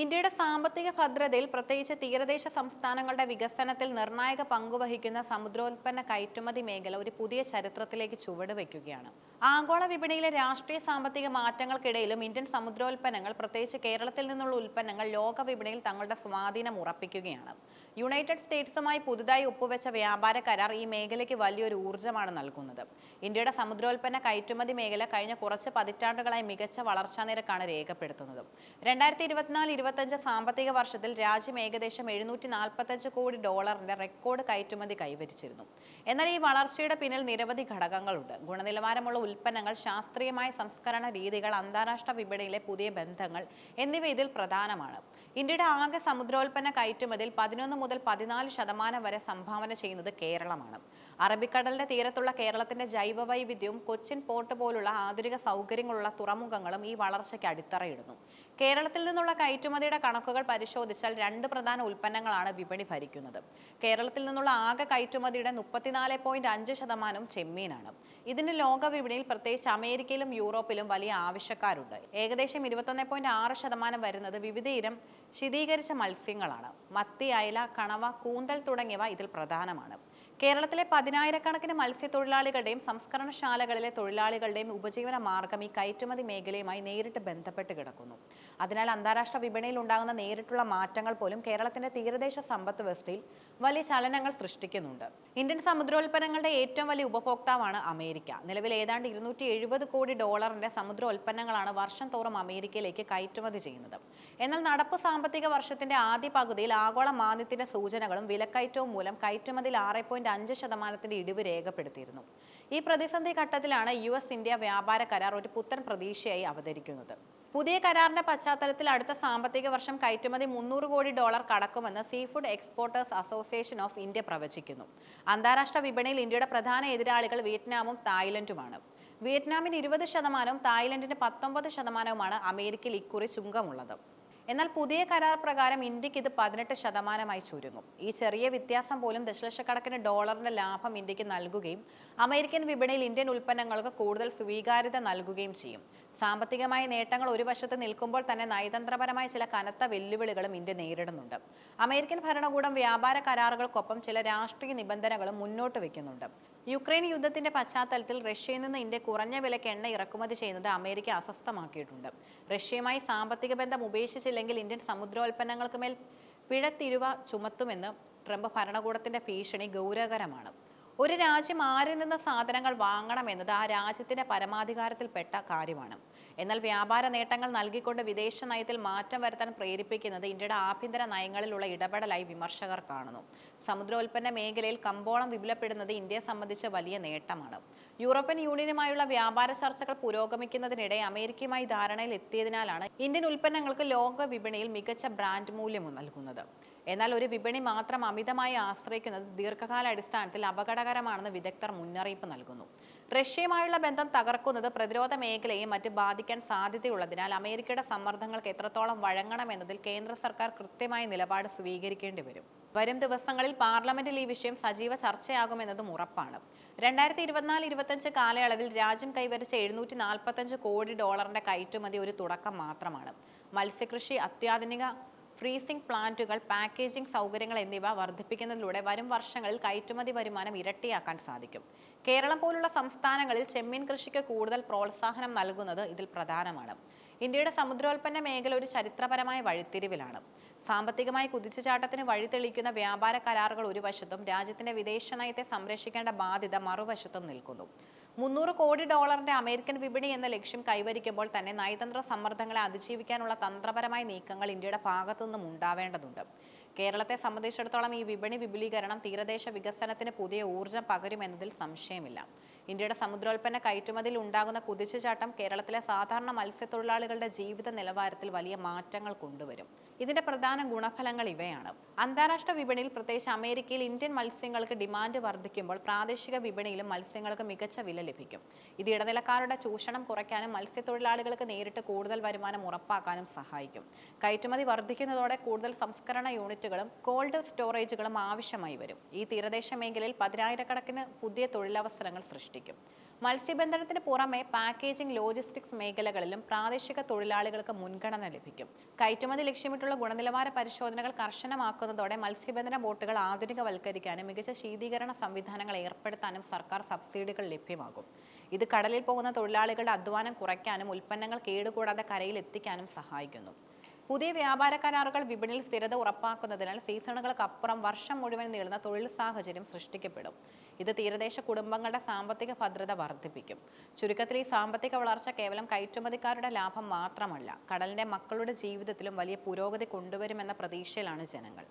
ഇന്ത്യയുടെ സാമ്പത്തിക ഭദ്രതയിൽ പ്രത്യേകിച്ച് തീരദേശ സംസ്ഥാനങ്ങളുടെ വികസനത്തിൽ നിർണായക പങ്കുവഹിക്കുന്ന സമുദ്രോൽപ്പന്ന കയറ്റുമതി മേഖല ഒരു പുതിയ ചരിത്രത്തിലേക്ക് ചുവട് വയ്ക്കുകയാണ് ആഗോള വിപണിയിലെ രാഷ്ട്രീയ സാമ്പത്തിക മാറ്റങ്ങൾക്കിടയിലും ഇന്ത്യൻ സമുദ്രോൽപ്പന്നങ്ങൾ പ്രത്യേകിച്ച് കേരളത്തിൽ നിന്നുള്ള ഉൽപ്പന്നങ്ങൾ ലോക വിപണിയിൽ തങ്ങളുടെ സ്വാധീനം ഉറപ്പിക്കുകയാണ്. യുണൈറ്റഡ് സ്റ്റേറ്റ്സുമായി പുതുതായി ഒപ്പുവെച്ച വ്യാപാര കരാർ ഈ മേഖലയ്ക്ക് വലിയൊരു ഊർജമാണ് നൽകുന്നത്. ഇന്ത്യയുടെ സമുദ്രോൽപ്പന്ന കയറ്റുമതി മേഖല കഴിഞ്ഞ കുറച്ച് പതിറ്റാണ്ടുകളായി മികച്ച വളർച്ചാ നിരക്കാണ് രേഖപ്പെടുത്തുന്നത്. രണ്ടായിരത്തി ഇരുപത്തിനാല് ഇരുപത്തഞ്ച് സാമ്പത്തിക വർഷത്തിൽ രാജ്യം ഏകദേശം എഴുന്നൂറ്റി നാൽപ്പത്തഞ്ച് കോടി ഡോളറിന്റെ റെക്കോർഡ് കയറ്റുമതി കൈവരിച്ചിരുന്നു. എന്നാൽ ഈ വളർച്ചയുടെ പിന്നിൽ നിരവധി ഘടകങ്ങളുണ്ട്. ഗുണനിലവാരമുള്ള ഉൽപ്പന്നങ്ങൾ ശാസ്ത്രീയമായ സംസ്കരണ രീതികൾ അന്താരാഷ്ട്ര വിപണിയിലെ പുതിയ ബന്ധങ്ങൾ എന്നിവ ഇതിൽ പ്രധാനമാണ്. ഇന്ത്യയുടെ ആകെ സമുദ്രോൽപ്പന്ന കയറ്റുമതിയിൽ പതിനൊന്ന് മുതൽ പതിനാല് ശതമാനം വരെ സംഭാവന ചെയ്യുന്നത് കേരളമാണ്. അറബിക്കടലിന്റെ തീരത്തുള്ള കേരളത്തിന്റെ ജൈവ വൈവിധ്യവും കൊച്ചിൻ പോർട്ട് പോലുള്ള ആധുനിക സൗകര്യങ്ങളുള്ള തുറമുഖങ്ങളും ഈ വളർച്ചയ്ക്ക് അടിത്തറയിടുന്നു. കേരളത്തിൽ നിന്നുള്ള കയറ്റുമതിയുടെ കണക്കുകൾ പരിശോധിച്ചാൽ രണ്ട് പ്രധാന ഉൽപ്പന്നങ്ങളാണ് വിപണി ഭരിക്കുന്നത്. കേരളത്തിൽ നിന്നുള്ള ആകെ കയറ്റുമതിയുടെ മുപ്പത്തിനാല് പോയിന്റ് അഞ്ച് ശതമാനം ചെമ്മീനാണ്. ഇതിന് ലോക വിപണിയിൽ പ്രത്യേകിച്ച് അമേരിക്കയിലും യൂറോപ്പിലും വലിയ ആവശ്യക്കാരുണ്ട്. ഏകദേശം ഇരുപത്തൊന്ന് പോയിന്റ് ആറ് ശതമാനം വരുന്നത് വിവിധ ഇനം ശീതീകരിച്ച മത്സ്യങ്ങളാണ്. മത്തി അയല കണവ കൂന്തൽ തുടങ്ങിയവ ഇതിൽ പ്രധാനമാണ്. കേരളത്തിലെ പതിനായിരക്കണക്കിന് മത്സ്യത്തൊഴിലാളികളുടെയും സംസ്കരണശാലകളിലെ തൊഴിലാളികളുടെയും ഉപജീവന മാർഗം ഈ കയറ്റുമതി മേഖലയുമായി നേരിട്ട് ബന്ധപ്പെട്ട് കിടക്കുന്നു. അതിനാൽ അന്താരാഷ്ട്ര വിപണിയിൽ ഉണ്ടാകുന്ന നേരിട്ടുള്ള മാറ്റങ്ങൾ പോലും കേരളത്തിന്റെ തീരദേശ സമ്പദ് വ്യവസ്ഥയിൽ വലിയ ചലനങ്ങൾ സൃഷ്ടിക്കുന്നുണ്ട്. ഇന്ത്യൻ സമുദ്രോൽപ്പന്നങ്ങളുടെ ഏറ്റവും വലിയ ഉപഭോക്താവാണ് അമേരിക്ക. നിലവിൽ ഏതാണ്ട് ഇരുന്നൂറ്റി കോടി ഡോളറിന്റെ സമുദ്രോൽപ്പന്നങ്ങളാണ് വർഷം തോറും അമേരിക്കയിലേക്ക് കയറ്റുമതി ചെയ്യുന്നത്. എന്നാൽ നടപ്പ് സാമ്പത്തിക വർഷത്തിന്റെ ആദ്യ പകുതിയിൽ ആഗോള മാന്ദ്യത്തിന്റെ സൂചനകളും വിലക്കയറ്റവും മൂലം കയറ്റുമതിയിൽ ആറ് പോയിന്റ് അഞ്ച് ശതമാനത്തിന്റെ ഇടിവ് രേഖപ്പെടുത്തിയിരുന്നു. ഈ പ്രതിസന്ധി ഘട്ടത്തിലാണ് യു എസ് ഇന്ത്യ വ്യാപാര കരാർ ഒരു പുത്തൻ പ്രതീക്ഷയായി അവതരിക്കുന്നത്. പുതിയ കരാറിന്റെ പശ്ചാത്തലത്തിൽ അടുത്ത സാമ്പത്തിക വർഷം കയറ്റുമതി മുന്നൂറ് കോടി dollar കടക്കുമെന്ന് seafood exporters association of India പ്രവചിക്കുന്നു. അന്താരാഷ്ട്ര വിപണിയിൽ ഇന്ത്യയുടെ പ്രധാന എതിരാളികൾ വിയറ്റ്നാമും തായ്ലൻഡുമാണ്. വിയറ്റ്നാമിന് ഇരുപത് ശതമാനവും തായ്ലൻഡിന് പത്തൊമ്പത് ശതമാനവുമാണ് അമേരിക്കയിൽ ഇക്കുറി ചുങ്കമുള്ളത് എന്നാൽ പുതിയ കരാർ പ്രകാരം ഇന്ത്യയ്ക്ക് ഇത് പതിനെട്ട് ശതമാനമായി ചുരുങ്ങും. ഈ ചെറിയ വ്യത്യാസം പോലും ദശലക്ഷക്കണക്കിന് ഡോളറിന്റെ ലാഭം ഇന്ത്യയ്ക്ക് നൽകുകയും അമേരിക്കൻ വിപണിയിൽ ഇന്ത്യൻ ഉൽപ്പന്നങ്ങൾക്ക് കൂടുതൽ സ്വീകാര്യത നൽകുകയും ചെയ്യും. സാമ്പത്തികമായ നേട്ടങ്ങൾ ഒരു വശത്ത് നിൽക്കുമ്പോൾ തന്നെ നയതന്ത്രപരമായ ചില കനത്ത വെല്ലുവിളികളും ഇന്ത്യ നേരിടുന്നുണ്ട്. അമേരിക്കൻ ഭരണകൂടം വ്യാപാര കരാറുകൾക്കൊപ്പം ചില രാഷ്ട്രീയ നിബന്ധനകളും മുന്നോട്ട് വെക്കുന്നുണ്ട് യുക്രൈൻ യുദ്ധത്തിന്റെ പശ്ചാത്തലത്തിൽ റഷ്യയിൽ നിന്ന് ഇന്ത്യ കുറഞ്ഞ വിലയ്ക്ക് എണ്ണ ഇറക്കുമതി ചെയ്യുന്നത് അമേരിക്ക അസ്വസ്ഥമാക്കിയിട്ടുണ്ട്. റഷ്യയുമായി സാമ്പത്തിക ബന്ധം ഉപേക്ഷിച്ചില്ലെങ്കിൽ ഇന്ത്യൻ സമുദ്രോൽപ്പന്നങ്ങൾക്ക് മേൽ പിഴത്തിരുവ ചുമത്തുമെന്ന് ട്രംപ് ഭരണകൂടത്തിന്റെ ഭീഷണി ഗൗരവകരമാണ്. ഒരു രാജ്യം ആരിൽ നിന്ന് സാധനങ്ങൾ വാങ്ങണമെന്നത് ആ രാജ്യത്തിന്റെ പരമാധികാരത്തിൽപ്പെട്ട കാര്യമാണ്. എന്നാൽ വ്യാപാര നേട്ടങ്ങൾ നൽകിക്കൊണ്ട് വിദേശ നയത്തിൽ മാറ്റം വരുത്താൻ പ്രേരിപ്പിക്കുന്നത് ഇന്ത്യയുടെ ആഭ്യന്തര നയങ്ങളിലുള്ള ഇടപെടലായി വിമർശകർ കാണുന്നു. സമുദ്രോൽപ്പന്ന മേഖലയിൽ കമ്പോളം വിപുലപ്പെടുന്നത് ഇന്ത്യയെ സംബന്ധിച്ച് വലിയ നേട്ടമാണ്. യൂറോപ്യൻ യൂണിയനുമായുള്ള വ്യാപാര ചർച്ചകൾ പുരോഗമിക്കുന്നതിനിടെ അമേരിക്കയുമായി ധാരണയിൽ എത്തിയതിനാലാണ് ഇന്ത്യൻ ഉൽപ്പന്നങ്ങൾക്ക് ലോക വിപണിയിൽ മികച്ച ബ്രാൻഡ് മൂല്യം നൽകുന്നത്. എന്നാൽ ഒരു വിപണി മാത്രം അമിതമായി ആശ്രയിക്കുന്നത് ദീർഘകാലാടിസ്ഥാനത്തിൽ അപകടകരമാണെന്ന് വിദഗ്ധർ മുന്നറിയിപ്പ് നൽകുന്നു. റഷ്യയുമായുള്ള ബന്ധം തകർക്കുന്നത് പ്രതിരോധ മേഖലയെ മറ്റ് ബാധിക്കാൻ സാധ്യതയുള്ളതിനാൽ അമേരിക്കയുടെ സമ്മർദ്ദങ്ങൾക്ക് എത്രത്തോളം വഴങ്ങണമെന്നതിൽ കേന്ദ്ര സർക്കാർ കൃത്യമായ നിലപാട് സ്വീകരിക്കേണ്ടി വരും. വരും ദിവസങ്ങളിൽ പാർലമെന്റിൽ ഈ വിഷയം സജീവ ചർച്ചയാകുമെന്നതും ഉറപ്പാണ്. രണ്ടായിരത്തി ഇരുപത്തിനാല് ഇരുപത്തഞ്ച് കാലയളവിൽ രാജ്യം കൈവരിച്ച എഴുന്നൂറ്റി നാൽപ്പത്തഞ്ച് കോടി ഡോളറിന്റെ കയറ്റുമതി ഒരു തുടക്കം മാത്രമാണ്. മത്സ്യകൃഷി അത്യാധുനിക ഫ്രീസിംഗ് പ്ലാന്റുകൾ പാക്കേജിംഗ് സൗകര്യങ്ങൾ എന്നിവ വർദ്ധിപ്പിക്കുന്നതിലൂടെ വരും വർഷങ്ങളിൽ കയറ്റുമതി വരുമാനം ഇരട്ടിയാക്കാൻ സാധിക്കും. കേരളം പോലുള്ള സംസ്ഥാനങ്ങളിൽ ചെമ്മീൻ കൃഷിക്ക് കൂടുതൽ പ്രോത്സാഹനം നൽകുന്നത് ഇതിൽ പ്രധാനമാണ്. ഇന്ത്യയുടെ സമുദ്രോൽപ്പന്ന മേഖല ഒരു ചരിത്രപരമായ വഴിത്തിരിവിലാണ്. സാമ്പത്തികമായി കുതിച്ചുചാട്ടത്തിന് വഴിതെളിക്കുന്ന വ്യാപാര കരാറുകൾ ഒരു വശത്തും രാജ്യത്തിന്റെ വിദേശ നയത്തെ സംരക്ഷിക്കേണ്ട ബാധ്യത മറുവശത്തും നിൽക്കുന്നു. മുന്നൂറ് കോടി ഡോളറിന്റെ അമേരിക്കൻ വിപണി എന്ന ലക്ഷ്യം കൈവരിക്കുമ്പോൾ തന്നെ നയതന്ത്ര സമ്മർദ്ദങ്ങളെ അതിജീവിക്കാനുള്ള തന്ത്രപരമായ നീക്കങ്ങൾ ഇന്ത്യയുടെ ഭാഗത്തു നിന്നും ഉണ്ടാവേണ്ടതുണ്ട്. കേരളത്തെ സംബന്ധിച്ചിടത്തോളം ഈ വിപണി വിപുലീകരണം തീരദേശ വികസനത്തിന് പുതിയ ഊർജം പകരുമെന്നതിൽ സംശയമില്ല. ഇന്ത്യയുടെ സമുദ്രോൽപ്പന്ന കയറ്റുമതിയിൽ ഉണ്ടാകുന്ന കുതിച്ചുചാട്ടം കേരളത്തിലെ സാധാരണ മത്സ്യത്തൊഴിലാളികളുടെ ജീവിത നിലവാരത്തിൽ വലിയ മാറ്റങ്ങൾ കൊണ്ടുവരും. ഇതിന്റെ പ്രധാന ഗുണഫലങ്ങൾ ഇവയാണ്. അന്താരാഷ്ട്ര വിപണിയിൽ പ്രത്യേകിച്ച് അമേരിക്കയിൽ ഇന്ത്യൻ മത്സ്യങ്ങൾക്ക് ഡിമാൻഡ് വർദ്ധിക്കുമ്പോൾ പ്രാദേശിക വിപണിയിലും മത്സ്യങ്ങൾക്ക് മികച്ച വില ലഭിക്കും. ഇത് ഇടനിലക്കാരുടെ ചൂഷണം കുറയ്ക്കാനും മത്സ്യത്തൊഴിലാളികൾക്ക് നേരിട്ട് കൂടുതൽ വരുമാനം ഉറപ്പാക്കാനും സഹായിക്കും. കയറ്റുമതി വർദ്ധിക്കുന്നതോടെ കൂടുതൽ സംസ്കരണ യൂണിറ്റുകളും കോൾഡ് സ്റ്റോറേജുകളും ആവശ്യമായി വരും. ഈ തീരദേശ മേഖലയിൽ പതിനായിരക്കണക്കിന് പുതിയ തൊഴിലവസരങ്ങൾ സൃഷ്ടിക്കും. മത്സ്യബന്ധനത്തിന് പുറമെ പാക്കേജിംഗ് ലോജിസ്റ്റിക്സ് മേഖലകളിലും പ്രാദേശിക തൊഴിലാളികൾക്ക് മുൻഗണന ലഭിക്കും. കയറ്റുമതി ലക്ഷ്യമിട്ടുള്ള ഗുണനിലവാര പരിശോധനകൾ കർശനമാക്കുന്നതോടെ മത്സ്യബന്ധന ബോട്ടുകൾ ആധുനികവൽക്കരിക്കാനും മികച്ച ശീതീകരണ സംവിധാനങ്ങൾ ഏർപ്പെടുത്താനും സർക്കാർ സബ്സിഡികൾ ലഭ്യമാകും. ഇത് കടലിൽ പോകുന്ന തൊഴിലാളികളുടെ അധ്വാനം കുറയ്ക്കാനും ഉൽപ്പന്നങ്ങൾ കേടുകൂടാതെ കരയിൽ എത്തിക്കാനും സഹായിക്കുന്നു. പുതിയ വ്യാപാര കരാറുകൾ വിപണിയിൽ സ്ഥിരത ഉറപ്പാക്കുന്നതിനാൽ സീസണുകൾക്കപ്പുറം വർഷം മുഴുവൻ നീളുന്ന തൊഴിൽ സാഹചര്യം സൃഷ്ടിക്കപ്പെടും. ഇത് തീരദേശ കുടുംബങ്ങളുടെ സാമ്പത്തിക ഭദ്രത വർദ്ധിപ്പിക്കും. ചുരുക്കത്തിൽ ഈ സാമ്പത്തിക വളർച്ച കേവലം കയറ്റുമതിക്കാരുടെ ലാഭം മാത്രമല്ല കടലിന്റെ മക്കളുടെ ജീവിതത്തിലും വലിയ പുരോഗതി കൊണ്ടുവരുമെന്ന പ്രതീക്ഷയിലാണ് ജനങ്ങൾ.